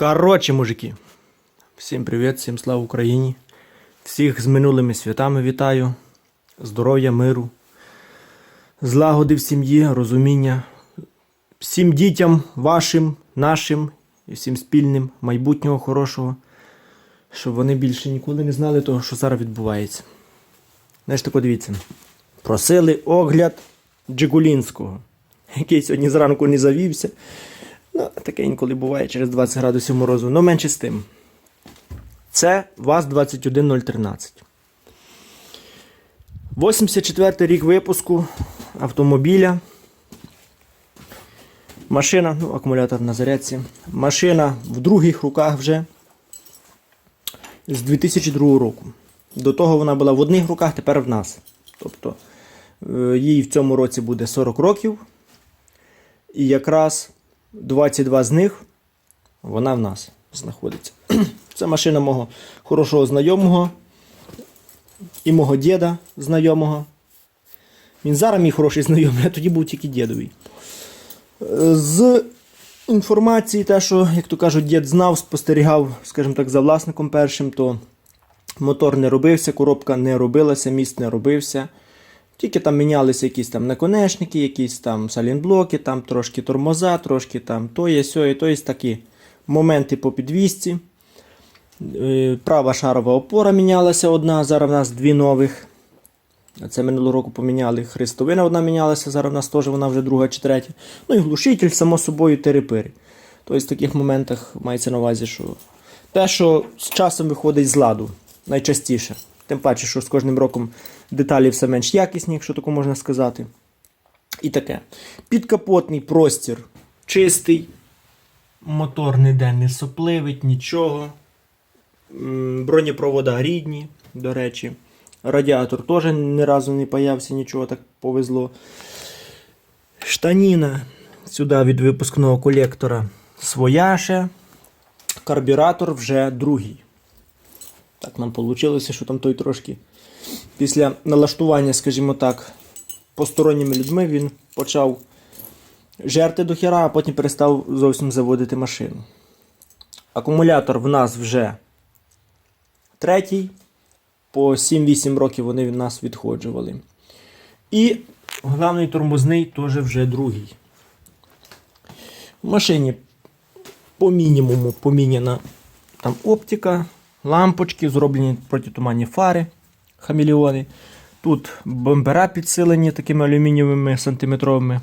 Коротше, мужики. Всім привіт, всім слава Україні. Всіх з минулими святами вітаю. Здоров'я, миру, злагоди в сім'ї, розуміння. Всім дітям вашим, нашим і всім спільним, майбутнього хорошого, щоб вони більше ніколи не знали того, що зараз відбувається. Знаєш, тако дивіться. Просили огляд Джигулінського, який сьогодні зранку не завівся. Ну, таке інколи буває через 20 градусів морозу, але менше з тим. Це ВАЗ-21013. 84 рік випуску автомобіля. Машина, ну, акумулятор на зарядці. Машина в других руках вже з 2002 року. До того вона була в одних руках, тепер в нас. Тобто е, їй в цьому році буде 40 років. І якраз 22 з них вона в нас знаходиться. Це машина мого хорошого знайомого і мого діда знайомого. Він зараз мій хороший знайомий, а тоді був тільки дідовий. З інформації, те, що, як то кажуть, дід знав, спостерігав, скажімо так, за власником першим, то мотор не робився, коробка не робилася, міст не робився. Тільки там мінялися якісь там наконечники, якісь там салінблоки, там трошки тормоза, трошки там тоє, сьоє, то є такі моменти по підвісці. Е, Права шарова опора мінялася одна, зараз в нас дві нових. Це минулого року поміняли. Хрестовина одна мінялася, зараз в нас теж вона вже друга чи третя. Ну і глушитель, само собою, терепири. Тобто в таких моментах мається на увазі, що те, що з часом виходить з ладу найчастіше. Тим паче, що з кожним роком деталі все менш якісні, якщо таку можна сказати. І таке. Підкапотний простір чистий. Мотор ніде не сопливить, нічого. Бронепровода рідні, до речі. Радіатор теж ні разу не появився, нічого так повезло. Штаніна сюди від випускного колектора своя ще. Карбюратор вже другий. Так нам вийшло, що там той трошки після налаштування, скажімо так, посторонніми людьми він почав жерти до хера, а потім перестав зовсім заводити машину. Акумулятор в нас вже третій. По 7-8 років вони від нас відходжували. І головний тормозний теж вже другий. В машині по мінімуму поміняна там оптика, лампочки, зроблені протитуманні фари, хамелеони. Тут бампера підсилені такими алюмінієвими сантиметровими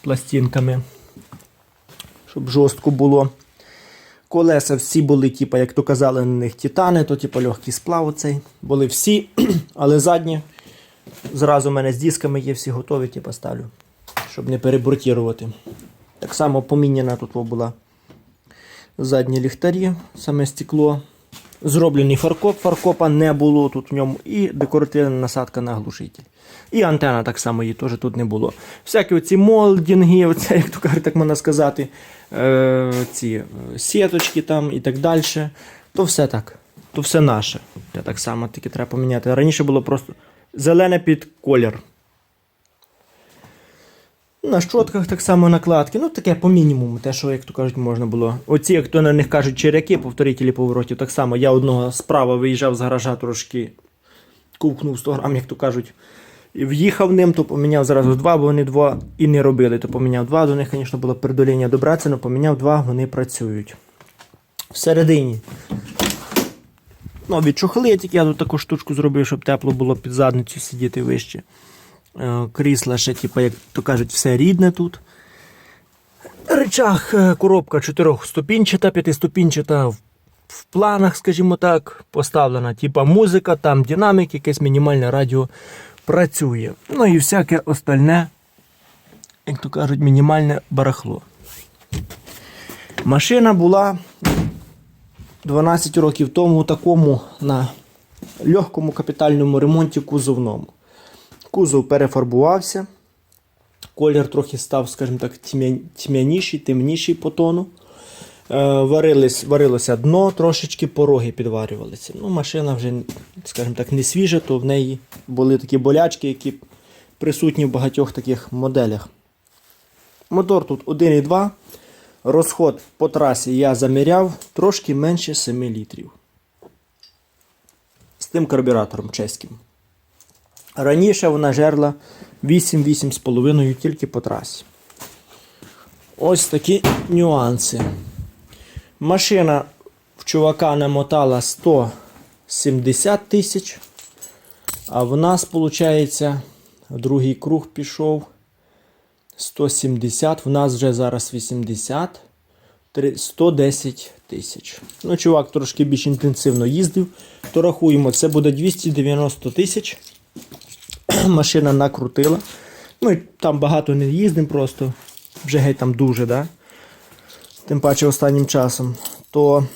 пластинками, щоб жорстко було. Колеса всі були, типу, як то казали на них титани, то типу легкий сплав оцей. Були всі, але задні зразу в мене з дисками є всі готові, типу, ставлю, щоб не перебортірувати. Так само поміняна тут була задні ліхтарі, саме стекло. Зроблений фаркоп, фаркопа не було тут в ньому, і декоративна насадка на глушитель. І антена так само її теж тут не було. Всякі оці молдінги, оце, як то кажуть, так можна сказати, е, ці е, сіточки там і так далі. То все так. То все наше. Це так само тільки треба поміняти. Раніше було просто зелене під колір. На щотках так само накладки. Ну, таке по мінімуму, те, що, як то кажуть, можна було. Оці, як то на них кажуть, черяки, повторителі поворотів, так само. Я одного справа виїжджав з гаража трошки, ковкнув 100 грам, як то кажуть. І в'їхав ним, то поміняв зразу два, бо вони два і не робили. То поміняв два. До них, звісно, було передоління добратися, але поміняв два, вони працюють. Всередині. Ну, від чохлитик я тут таку штучку зробив, щоб тепло було під задницю сидіти вище. Е, Крісла ще, типу, як то кажуть, все рідне тут. Речах е, коробка чотирьохступінчата, п'ятиступінчата в, в планах, скажімо так, поставлена. Типа музика, там динамік, якесь мінімальне радіо працює. Ну і всяке остальне, як то кажуть, мінімальне барахло. Машина була 12 років тому у такому на легкому капітальному ремонті кузовному. Кузов перефарбувався. Колір трохи став, скажімо так, тьмяніший, темніший по тону. Е, варились, варилося дно, трошечки пороги підварювалися. Ну, машина вже, скажімо так, не свіжа, то в неї були такі болячки, які присутні в багатьох таких моделях. Мотор тут 1,2, Розход по трасі я заміряв трошки менше 7 літрів. З тим карбюратором чеським. Раніше вона жерла 8-8,5 тільки по трасі. Ось такі нюанси. Машина в чувака намотала 170 тисяч. А в нас, виходить, другий круг пішов 170, в нас вже зараз 80, 110 тисяч. Ну, чувак трошки більш інтенсивно їздив, то рахуємо, це буде 290 тисяч. Машина накрутила. Ну, і там багато не їздимо просто. Вже геть там дуже, да? Тим паче останнім часом. То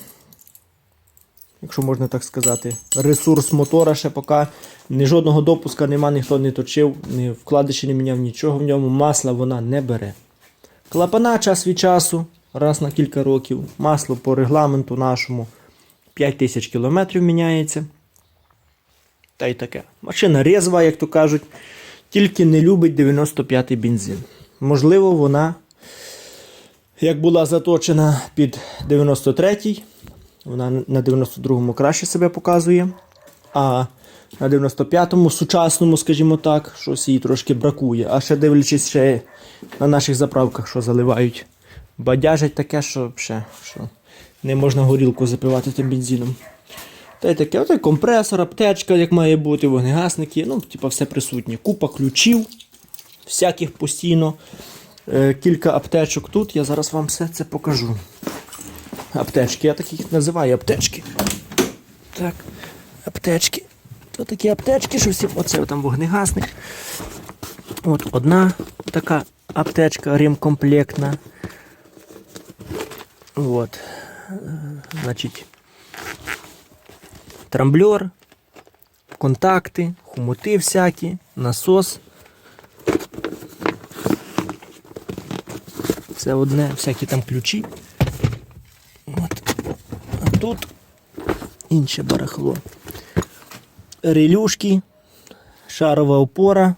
якщо можна так сказати, ресурс мотора ще поки ні жодного допуска нема, ніхто не точив, ні вкладиші не міняв нічого в ньому, масла вона не бере. Клапана час від часу, раз на кілька років, масло по регламенту нашому 5000 км міняється. Та й таке. Машина резва, як то кажуть, тільки не любить 95-й бензин. Можливо, вона, як була заточена під 93-й, вона на 92-му краще себе показує. А на 95-му, сучасному, скажімо так, щось їй трошки бракує. А ще дивлячись ще на наших заправках, що заливають. Бадяжать таке, що, ще, що не можна горілку запивати тим бензином. Та й таке, отой компресор, аптечка, як має бути, вогнегасники, ну, типа все присутнє. Купа ключів, всяких постійно. Е, кілька аптечок тут. Я зараз вам все це покажу. Аптечки, я так їх називаю аптечки. Так, аптечки. То такі аптечки, що всі. Оце там вогнегасник. От одна така аптечка ремкомплектна. От. Е, Значить, трамблер, контакти, хомути всякі, насос. Це одне, всякі там ключі. От. А тут інше барахло. Релюшки, шарова опора,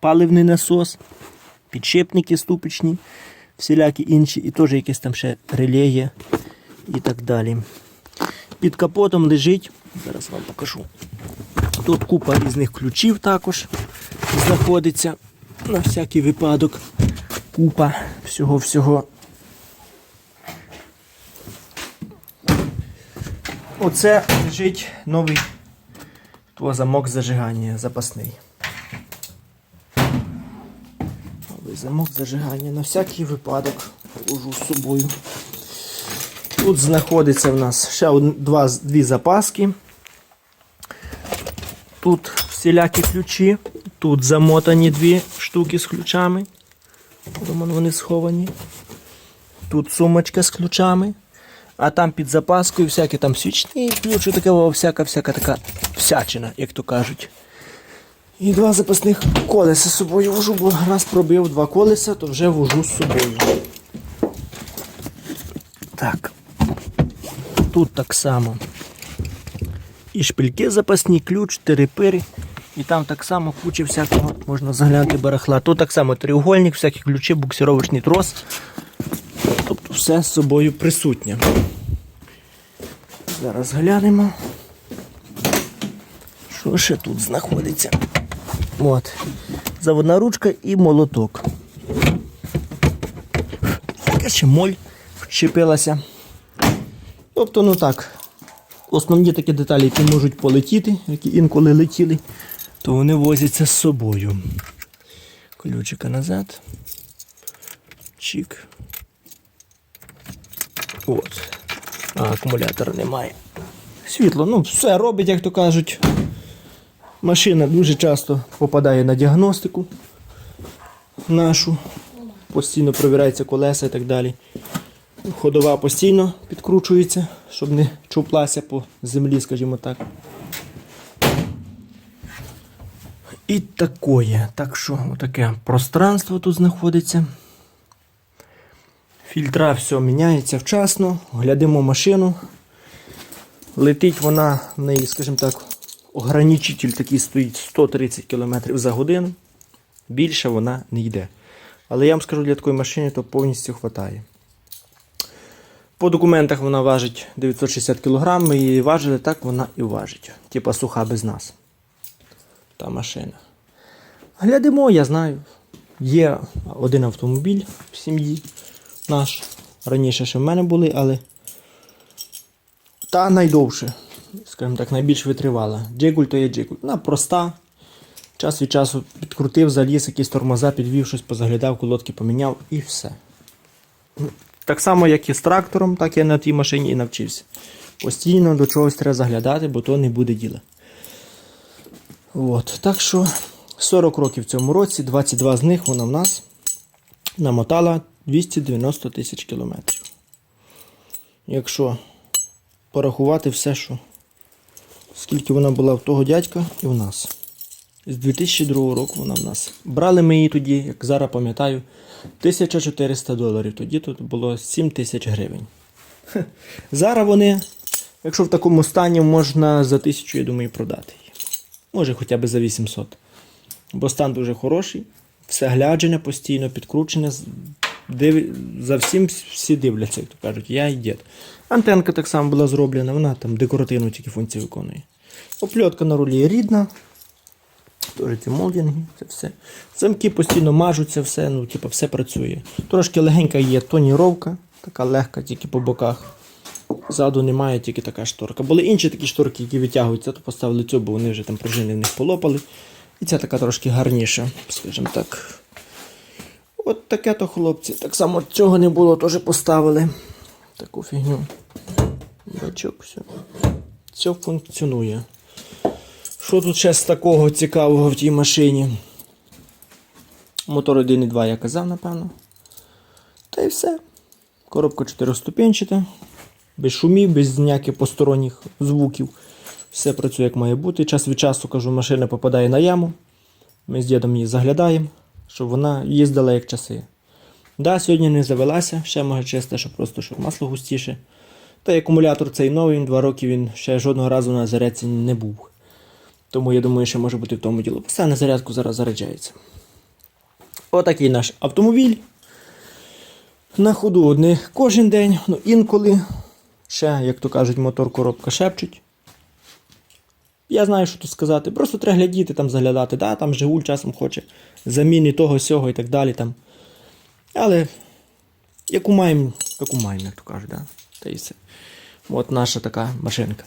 паливний насос, підшипники ступичні, всілякі інші, і теж якісь там ще реле і так далі. Під капотом лежить, зараз вам покажу. Тут купа різних ключів також знаходиться на всякий випадок. Купа всього-всього. Оце лежить новий то замок зажигання запасний. Новий замок зажигання на всякий випадок положу з собою. Тут знаходиться в нас ще два, дві запаски. Тут всілякі ключі. Тут замотані дві штуки з ключами. Вони сховані. Тут сумочка з ключами. А там під запаскою всякі там свічні ключі, така всяка, всяка така всячина, як то кажуть. І два запасних колеса з собою вожу, бо раз пробив два колеса, то вже вожу з собою. Так. Тут так само. І шпильки запасні, ключ, терепири. І там так само куча всякого можна заглянути барахла. Тут так само треугольник, всякі ключі, буксировочний трос. Тобто все з собою присутнє. Зараз глянемо. Що ще тут знаходиться? От. Заводна ручка і молоток. Ще моль вчепилася. Тобто, ну так, основні такі деталі, які можуть полетіти, які інколи летіли, то вони возяться з собою. Ключика назад. Чик. От. А акумулятора немає. Світло, ну, все робить, як то кажуть. Машина дуже часто попадає на діагностику нашу. Постійно провіряються колеса і так далі. Ходова постійно підкручується, щоб не чуплася по землі, скажімо так. І такое. Так що таке пространство тут знаходиться. Фільтра все міняється вчасно. Глядимо машину. Летить вона в неї, скажімо так, ограничитель такий стоїть 130 км за годину. Більше вона не йде. Але я вам скажу, для такої машини то повністю вистачає. По документах вона важить 960 кг, ми її важили, так вона і важить. Типа суха без нас. Та машина. Глядимо, я знаю. Є один автомобіль в сім'ї наш. Раніше ще в мене були, але та найдовше, скажімо так, найбільш витривала. Джигуль то є джигуль. Вона проста. Час від часу підкрутив, заліз, якісь тормоза, підвів щось, позаглядав, колодки поміняв і все. Так само, як і з трактором, так я на тій машині і навчився. Постійно до чогось треба заглядати, бо то не буде діла. От. Так що 40 років в цьому році, 22 з них вона в нас намотала 290 тисяч кілометрів. Якщо порахувати все, що скільки вона була в того дядька і в нас. З 2002 року вона в нас. Брали ми її тоді, як зараз пам'ятаю, 1400 доларів. Тоді тут було 7 тисяч гривень. Зараз вони, якщо в такому стані, можна за 1000, я думаю, продати її. Може хоча б за 800. Бо стан дуже хороший, все гляджене постійно, підкручене. Див... За всім всі дивляться, як то кажуть, я і дід. Антенка так само була зроблена, вона там декоративну тільки функцію виконує. Опльотка на рулі рідна. Теж ці молдинги, це все. Замки постійно мажуться, все, ну, типу, все працює. Трошки легенька є тоніровка, така легка, тільки по боках. Ззаду немає тільки така шторка. Були інші такі шторки, які витягуються, то поставили цю, бо вони вже там пружини в них полопали. І ця така трошки гарніша, скажімо так. От таке то хлопці. Так само цього не було, теж поставили. Таку фігню. Бачок, все. Все функціонує. Що тут ще з такого цікавого в тій машині? Мотор 1.2 я казав, напевно. Та й все. Коробка 4-ступенчата. Без шумів, без ніяких посторонніх звуків. Все працює як має бути. Час від часу, кажу, машина попадає на яму. Ми з дідом її заглядаємо, щоб вона їздила як часи. Да, сьогодні не завелася, ще може чисте, що просто щоб масло густіше. Та й акумулятор цей новий, він два роки він ще жодного разу на зарядці не був. Тому я думаю, що може бути в тому діло. Все на зарядку зараз заряджається. Отакий наш автомобіль. На ходу не кожен день, ну інколи. Ще, як то кажуть, мотор коробка шепчуть. Я знаю, що тут сказати. Просто треба глядіти, там заглядати. Да, там Жигуль часом хоче заміни того, сього і так далі. Там. Але яку маємо, таку маємо, як то кажуть, да? Та і все. От наша така машинка.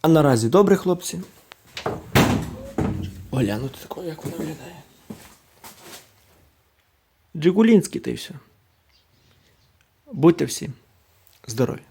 А наразі добре, хлопці. Оглянути такого, як вона виглядає. Джигулінський та й все. Будьте всі здорові.